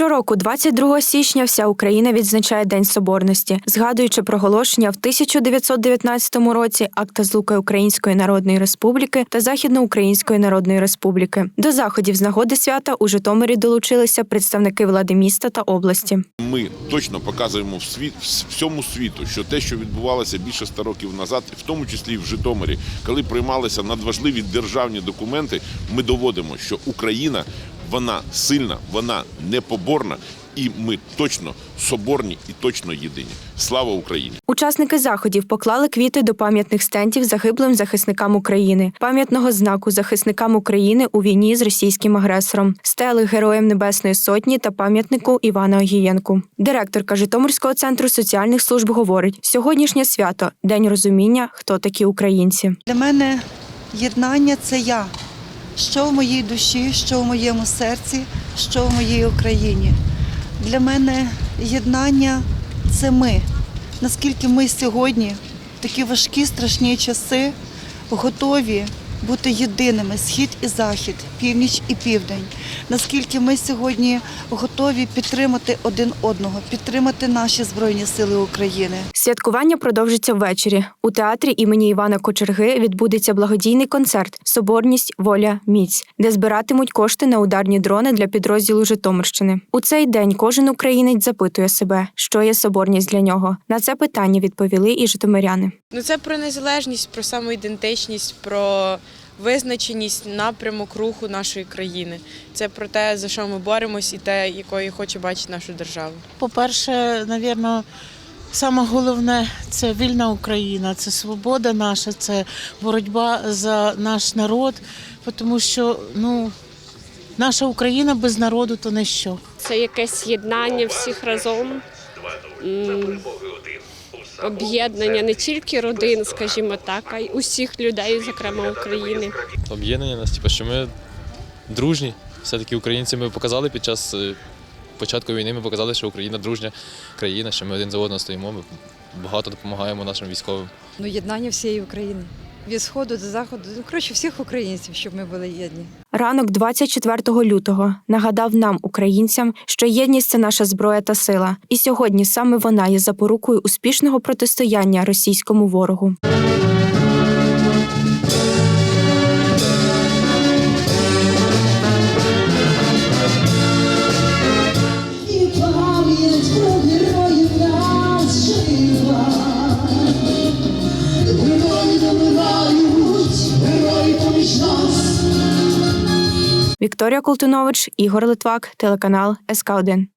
Щороку, 22 січня, вся Україна відзначає День Соборності, згадуючи проголошення в 1919 році акта злуки Української Народної Республіки та Західноукраїнської Народної Республіки. До заходів з нагоди свята у Житомирі долучилися представники влади міста та області. Ми точно показуємо в світ всьому світу, що те, що відбувалося більше ста років назад, в тому числі в Житомирі, коли приймалися надважливі державні документи, ми доводимо, що Україна вона сильна, вона непоборна, і ми точно соборні і точно єдині. Слава Україні! Учасники заходів поклали квіти до пам'ятних стендів загиблим захисникам України, пам'ятного знаку захисникам України у війні з російським агресором, стели Героям Небесної Сотні та пам'ятнику Івана Огієнку. Директорка Житомирського центру соціальних служб говорить: сьогоднішнє свято день розуміння, хто такі українці. Для мене єднання це я. Що в моїй душі, що в моєму серці, що в моїй Україні. Для мене єднання це ми. Наскільки ми сьогодні, в такі важкі, страшні часи, готові бути єдиними схід і захід, північ і південь. Наскільки ми сьогодні готові підтримати один одного, підтримати наші Збройні Сили України. Святкування продовжиться ввечері. У театрі імені Івана Кочерги відбудеться благодійний концерт Соборність, воля, міць, де збиратимуть кошти на ударні дрони для підрозділу Житомирщини. У цей день кожен українець запитує себе, що є соборність для нього. На це питання відповіли і житомиряни. Ну, це про незалежність, про самоідентичність, про визначеність, напрямок руху нашої країни. Це про те, за що ми боремось, і те, якою хоче бачити нашу державу. По-перше, напевно, саме головне це вільна Україна, це свобода наша, це боротьба за наш народ, тому що ну, наша Україна без народу то не що. Це якесь єднання всіх разом, об'єднання не тільки родин, скажімо так, а й усіх людей, зокрема України. об'єднання нас, типу, що ми дружні. Все-таки українці ми показали під час е, початку війни, ми показали, що Україна дружня країна, що ми один за одного стоїмо, ми багато допомагаємо нашим військовим. Ну, єднання всієї України. Від сходу до заходу, ну коротше, всіх українців, щоб ми були єдні. Ранок 24 лютого нагадав нам, українцям, що єдність це наша зброя та сила, і сьогодні саме вона є запорукою успішного протистояння російському ворогу. Вікторія Колтунович, Ігор Литвак, телеканал СК 1